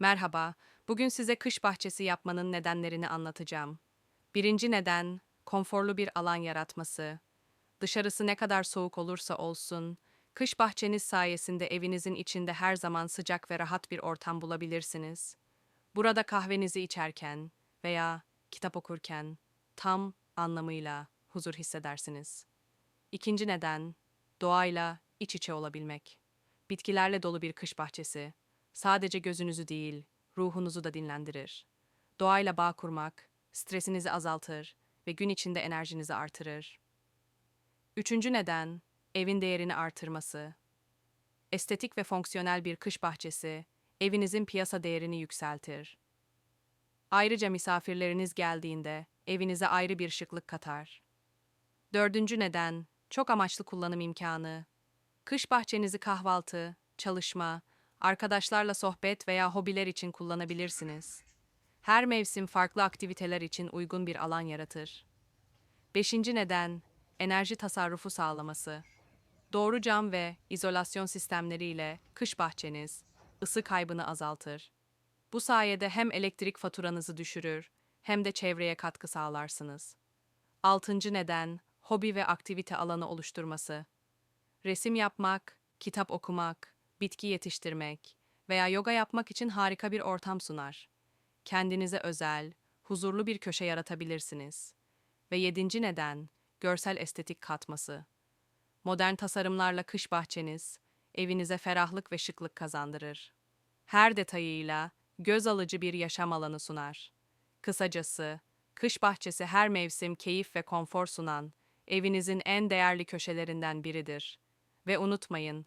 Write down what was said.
Merhaba, bugün size kış bahçesi yapmanın nedenlerini anlatacağım. Birinci neden, konforlu bir alan yaratması. Dışarısı ne kadar soğuk olursa olsun, kış bahçeniz sayesinde evinizin içinde her zaman sıcak ve rahat bir ortam bulabilirsiniz. Burada kahvenizi içerken veya kitap okurken tam anlamıyla huzur hissedersiniz. İkinci neden, doğayla iç içe olabilmek. Bitkilerle dolu bir kış bahçesi sadece gözünüzü değil, ruhunuzu da dinlendirir. Doğayla bağ kurmak, stresinizi azaltır ve gün içinde enerjinizi artırır. Üçüncü neden, evin değerini artırması. Estetik ve fonksiyonel bir kış bahçesi, evinizin piyasa değerini yükseltir. Ayrıca misafirleriniz geldiğinde evinize ayrı bir şıklık katar. Dördüncü neden, çok amaçlı kullanım imkanı. Kış bahçenizi kahvaltı, çalışma, arkadaşlarla sohbet veya hobiler için kullanabilirsiniz. Her mevsim farklı aktiviteler için uygun bir alan yaratır. Beşinci neden, enerji tasarrufu sağlaması. Doğru cam ve izolasyon sistemleriyle kış bahçeniz ısı kaybını azaltır. Bu sayede hem elektrik faturanızı düşürür hem de çevreye katkı sağlarsınız. Altıncı neden, hobi ve aktivite alanı oluşturması. Resim yapmak, kitap okumak, bitki yetiştirmek veya yoga yapmak için harika bir ortam sunar. Kendinize özel, huzurlu bir köşe yaratabilirsiniz. Ve yedinci neden, görsel estetik katması. Modern tasarımlarla kış bahçeniz, evinize ferahlık ve şıklık kazandırır. Her detayıyla göz alıcı bir yaşam alanı sunar. Kısacası, kış bahçesi her mevsim keyif ve konfor sunan, evinizin en değerli köşelerinden biridir. Ve unutmayın,